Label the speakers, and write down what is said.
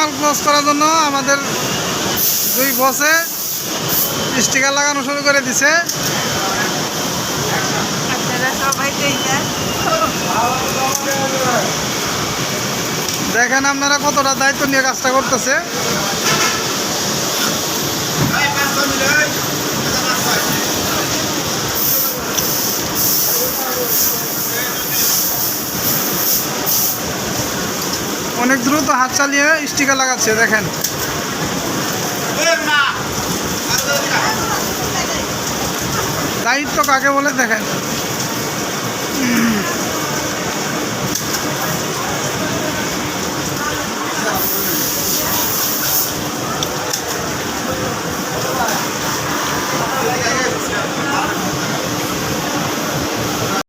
Speaker 1: মাল ক্রস করার জন্য আমাদের দুই বসে স্টিকার লাগানো শুরু করে দিছে। দেখেন আপনারা কতটা দায়িত্ব নিয়ে কাজটা করতেছে। অনেক দ্রুত হাত চালিয়ে স্টিকার লাগাচ্ছে দেখেন। দায়িত্ব কাকে বলে দেখেন।